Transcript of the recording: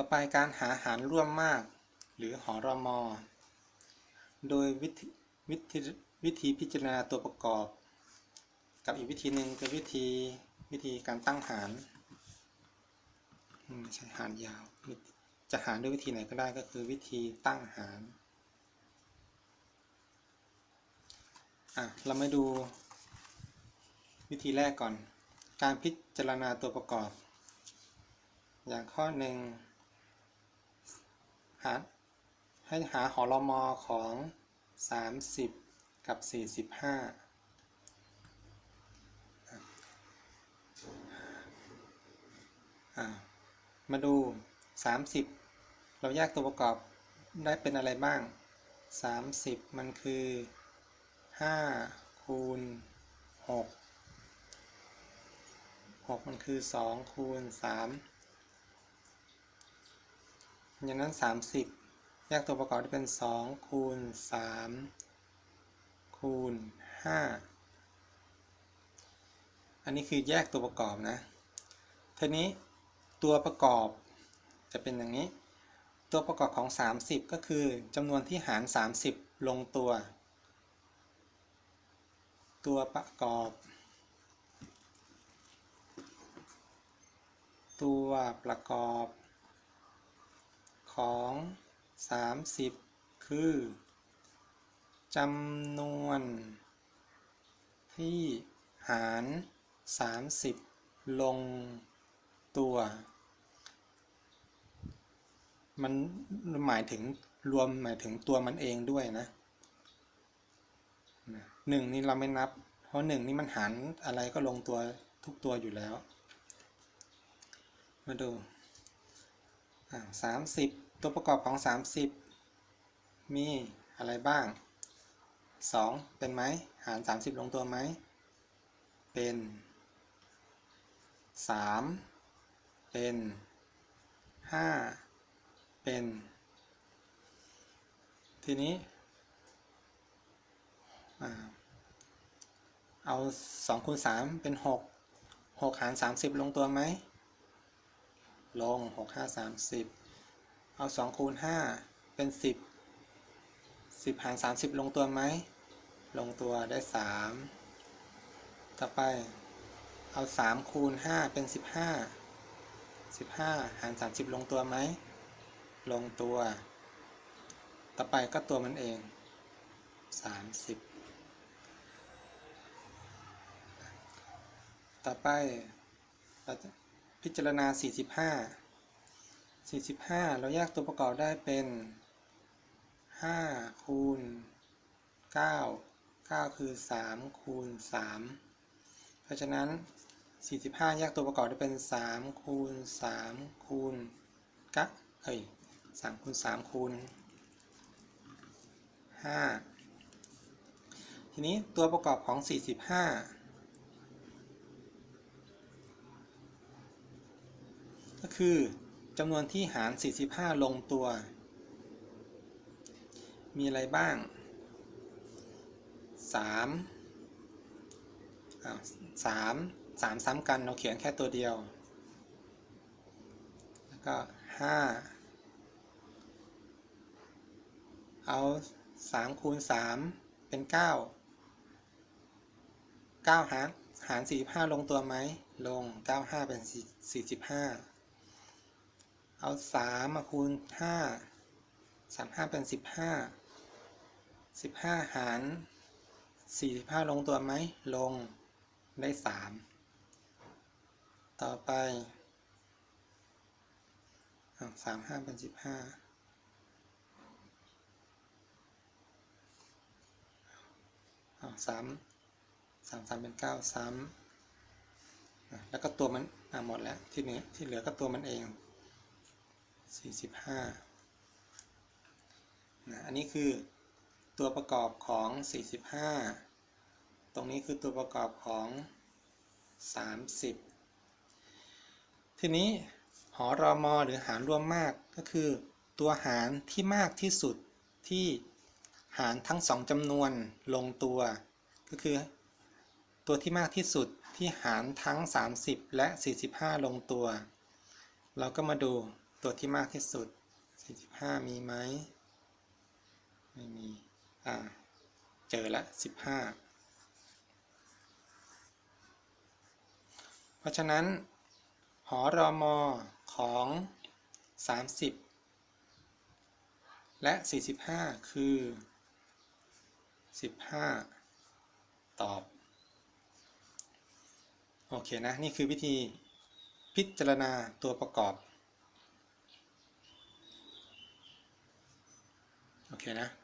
ต่อไปการหาหารร่วมมาก หรือหอรมอ โดยวิธีวิธีวิธีพิจารณาตัวประกอบ กับอีกวิธีหนึ่งคือวิธีวิธีการตั้งหารใช่หารยาว จะหารด้วยวิธีไหนก็ได้ก็คือวิธีตั้งหารอะเรามาดูวิธีแรกก่อน การพิจารณาตัวประกอบ อย่างข้อหนึ่งาให้หาหอรมอของ 30 กับ 45 มาดู 30 เราแยกตัวประกอบได้เป็นอะไรบ้าง 30 มันคือ 5 คูณ 6 6 มันคือ 2 คูณ 3 อย่างนั้น 30 แยกตัวประกอบได้เป็น 2 คูณ 3 คูณ 5 อันนี้คือแยกตัวประกอบนะทีนี้ตัวประกอบจะเป็นอย่างนี้ ตัวประกอบของ 30 ก็คือจำนวนที่หาร 30 ลงตัว ตัวประกอบ ตัวประกอบ ของ 30 คือจำนวนที่หาร 30 ลงตัว มันหมายถึงรวมหมายถึงตัวมันเองด้วยนะหนึ่งนี่เราไม่นับ เพราะหนึ่งนี่มันหารอะไรก็ลงตัวทุกตัวอยู่แล้ว มาดูสามสิบ ตัวประกอบของ 30 มีอะไรบ้าง 2 เป็นไหม หาร 30 ลงตัวไหม เป็น 3 เป็น 5 เป็น ทีนี้ เอา2คูณ3เป็น 6 6 หาร 30 ลงตัวไหม ลง 6 5 30 เอา2คูณ5เป็น 10 10 หาร 30 ลงตัวไหม ลงตัวได้ 3 ต่อไป เอา3คูณ5เป็น 15 15 หาร 30 ลงตัวไหม ลงตัว ต่อไปก็ตัวมันเอง 30 ต่อไป พิจารณา 45 45 เราแยกตัวประกอบได้เป็น 5 คูณ 9 9 คือ 3 คูณ 3 เพราะฉะนั้น 45 แยกตัวประกอบได้เป็น 3 คูณ 3 คูณกะเอ้ย3คูณ 3 คูณ 5 ทีนี้ตัวประกอบของ 45 ก็คือ จำนวนที่หาร 45 ลงตัว มีอะไรบ้าง3 3 3 ซ้ำกันเราเขียนแค่ตัวเดียว แล้วก็ 5 เอา 3 คูณ 3 เป็น 9 9 หารหาร 45 ลงตัวไหม ลง 9 5 เป็น 45 เอาสามมาคูณห้าสามห้าเป็นสิบห้าสิบห้าหารสี่สิบห้าลงตัวไหมลงได้สามต่อไปสามห้าเป็นสิบห้าสามสามสามเป็นเก้าซ้ำแล้วก็ตัวมันหมดแล้ว ที่นี้ที่เหลือก็ตัวมันเอง 45นะอันนี้คือตัวประกอบของ 45 ตรงนี้คือตัวประกอบของ 30 ทีนี้หอรอมอหรือหารร่วมมากก็คือ ตัวหารที่มากที่สุดที่หารทั้งสองจำนวนลงตัว ก็คือ ตัวที่มากที่สุดที่หารทั้ง 30 และ 45 ลงตัว เราก็มาดู ตัวที่มากที่สุด 45 มีไหมไม่มี อ่า เจอละ 15 เพราะฉะนั้น หอรอมอของ 30 และ 45 คือ 15 ตอบ โอเคนะ นี่คือวิธีพิจารณาตัวประกอบ โอเคนะ